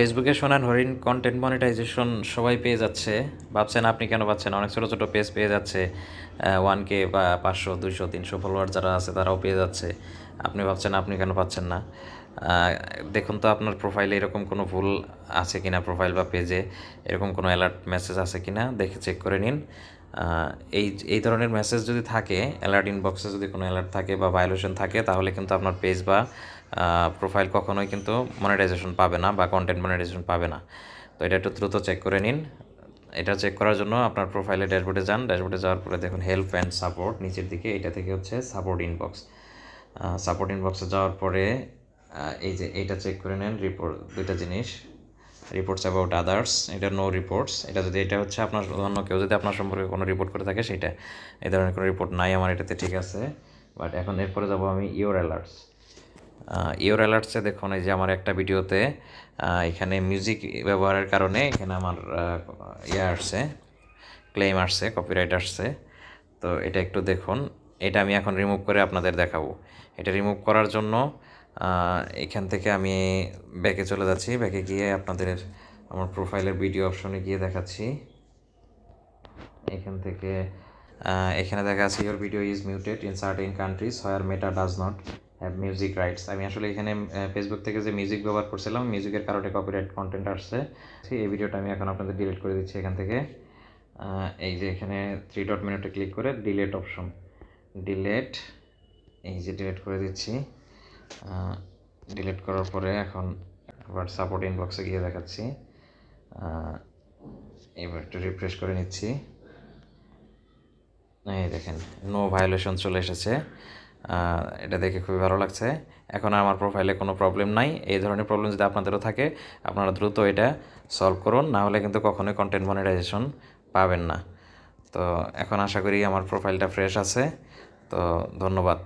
ফেসবুকে শোনান হরিণ কন্টেন্ট মনিটাইজেশন সবাই পেয়ে যাচ্ছে। ভাবছেন আপনি কেন পাচ্ছেন অনেক ছোটো ছোটো পেজ পেয়ে যাচ্ছে। ওয়ান কে বা পাঁচশো, দুইশো, তিনশো ফলোয়ার যারা আছে তারাও পেয়ে যাচ্ছে। আপনি ভাবছেন আপনি কেন পাচ্ছেন না? দেখুন তো আপনার প্রোফাইলে এরকম কোনো ভুল আছে কিনা প্রোফাইল বা পেজে এরকম কোনো অ্যালার্ট মেসেজ আছে কিনা? দেখে চেক করে নিন। এই এই ধরনের মেসেজ যদি থাকে অ্যালার্ট ইনবক্সে যদি কোনো অ্যালার্ট থাকে বা ভায়োলেশন থাকে, তাহলে কিন্তু আপনার পেজ বা প্রোফাইল কখনোই কিন্তু মনিটাইজেশন পাবে না বা কন্টেন্ট মনিটাইজেশন পাবে না। তো এটা একটু দ্রুত চেক করে নিন। এটা চেক করার জন্য আপনার প্রোফাইলে ড্যাশবোর্ডে যান। ড্যাশবোর্ডে যাওয়ার পরে দেখুন হেল্প অ্যান্ড সাপোর্ট নিচের দিকে। এটা থেকে হচ্ছে সাপোর্ট ইনবক্স সাপোর্ট ইনবক্সে যাওয়ার পরে এই যে এইটা চেক করে নেন রিপোর্ট দুইটা জিনিস। রিপোর্টস অ্যাবাউট আদার্স এটা নো রিপোর্টস এটা যদি এটা হচ্ছে আপনার অন্য কেউ যদি আপনার সম্পর্কে কোনো রিপোর্ট করে থাকে, সেটা। এই ধরনের কোনো রিপোর্ট নাই আমার এটাতে, ঠিক আছে। বাট এখন এরপরে যাব আমি ইওর অ্যালার্টস ইওর অ্যালার্টসে দেখুন, এই যে আমার একটা ভিডিওতে এখানে মিউজিক ব্যবহারের কারণে এখানে আমার ইয়ে আসছে ক্লেম আসছে কপিরাইট আসছে। তো এটা একটু দেখুন, এটা আমি এখন রিমুভ করে আপনাদের দেখাবো। এটা রিমুভ করার জন্য এখান থেকে আমি ব্যাকে চলে যাচ্ছি। ব্যাকে গিয়ে আপনাদের আমার প্রোফাইলের ভিডিও অপশনে গিয়ে দেখাচ্ছি। এখান থেকে এখানে দেখা আছে your video is muted in certain countries where Meta does not music rights আমি আসলে এখানে ফেসবুক থেকে যে মিউজিক ব্যবহার করছিলাম মিউজিকের কারণে কপিরাইট কন্টেন্ট আসছে। এই ভিডিওটা আমি এখন আপনাদের ডিলিট করে দিচ্ছি এখান থেকে। এই যে এখানে থ্রি ডট মিনিটে ক্লিক করে ডিলেট অপশন ডিলেট এই যে ডিলেট করে দিচ্ছি। ডিলিট করার পরে এখন আবার সাপোর্ট ইনবক্সে গিয়ে দেখাচ্ছি। এবার একটু রিফ্রেশ করে নিচ্ছি। এই দেখেন নো ভায়োলেশন চলে এসেছে। এটা দেখে খুবই ভালো লাগছে। এখন আমার প্রোফাইলে কোনো প্রবলেম নাই। এই ধরনের প্রবলেম যদি আপনাদেরও থাকে, আপনারা দ্রুত এটা সলভ করুন। না হলে কিন্তু কখনোই কন্টেন্ট মনিটাইজেশন পাবেন না। তো এখন আশা করি আমার প্রোফাইলটা ফ্রেশ আছে। তো ধন্যবাদ।